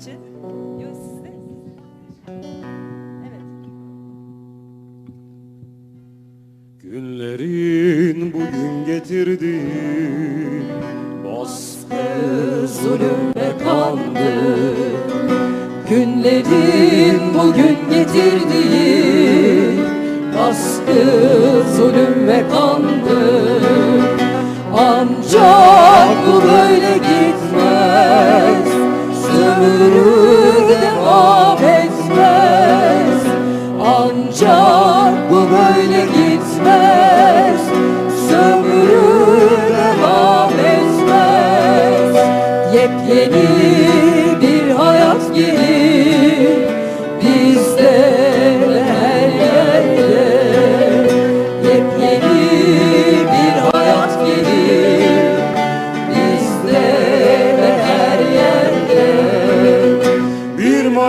için. Günlerin bugün getirdi baskı zulüm ve kandı Günlerin bugün getirdiği Baskı, zulüm ve kandı Ancak bu böyle gitmez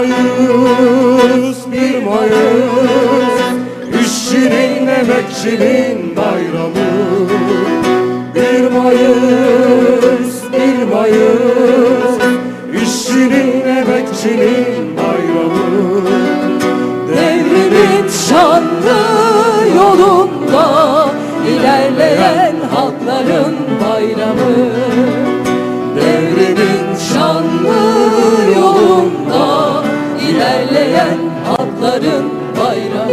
Mayıs, bir Mayıs. İşçinin, emekçinin bayramı. Bir Mayıs, bir Mayıs. İşçinin, emekçinin bayramı. Devrimin şanlı yolunda ilerleyen halkların bayramı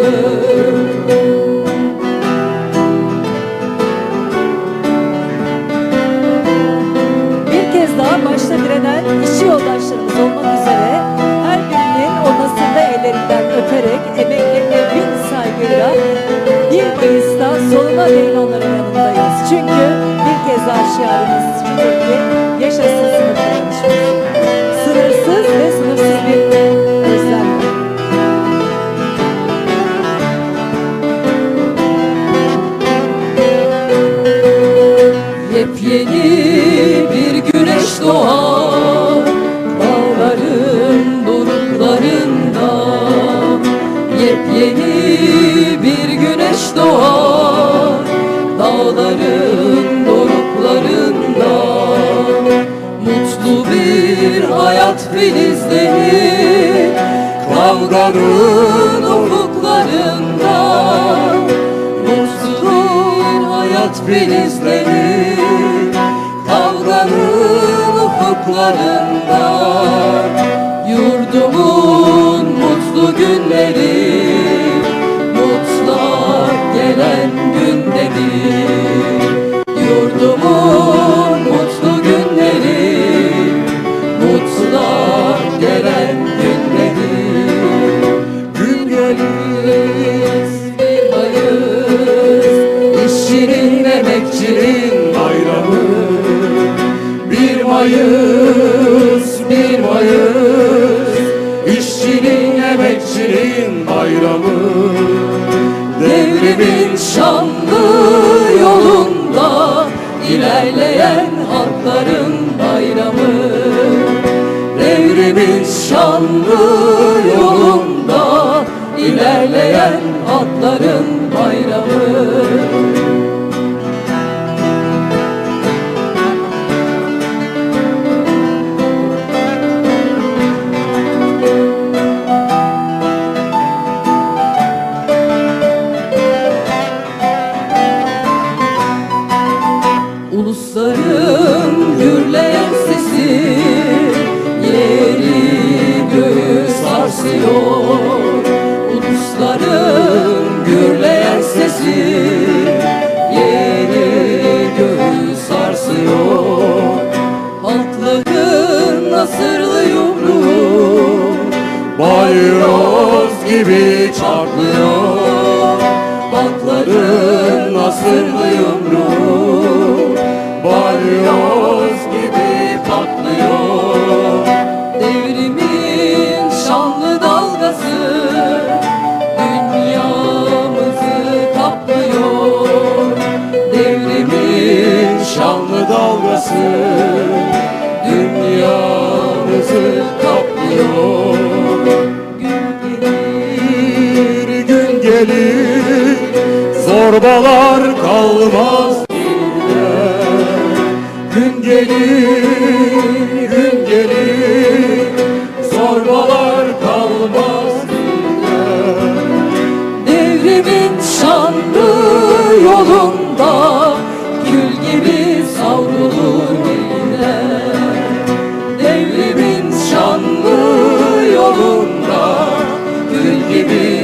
Bir kez daha başta direnen işçi yoldaşlarımız olmak üzere her birinin o nasırlı ellerinden öperek emeklerine bin saygıyla 1 Mayıs'ta sonuna değin onların yanındayız. Çünkü bir kez daha şiarımız şudur ki yaşasın sınıf dayanışması. Yepyeni bir güneş doğar. Dağların doruklarında Yepyeni bir güneş doğar. Dağların doruklarında Mutlu bir hayat filizlenir Kavganın ufuklarında Mutlu bir hayat filizlenir ufuklarında bir Mayıs İşçinin, emekçinin bayramı. Devrimin şanlı yolunda ilerleyen halkların bayramı. Devrimin şanlı yolunda ilerleyen halkların gibi çarpıyor Halkların nasırlı yumruğu Balyoz gibi patlıyor. Devrimin şanlı dalgası Dünyamızı kaplıyor. Devrimin Şanlı dalgası dünyamızı kaplıyor zorbalar kalmaz dilde Gün gelir, gün gelir Zorbalar kalmaz dilde Devrimin şanlı yolunda Gül gibi savrulur dilde Devrimin şanlı yolunda Gül gibi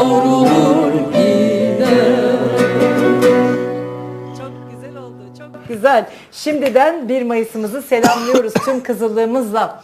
savrulur gider Çok güzel oldu, çok güzel. Şimdiden 1 Mayıs'ımızı selamlıyoruz tüm kızıllığımızla.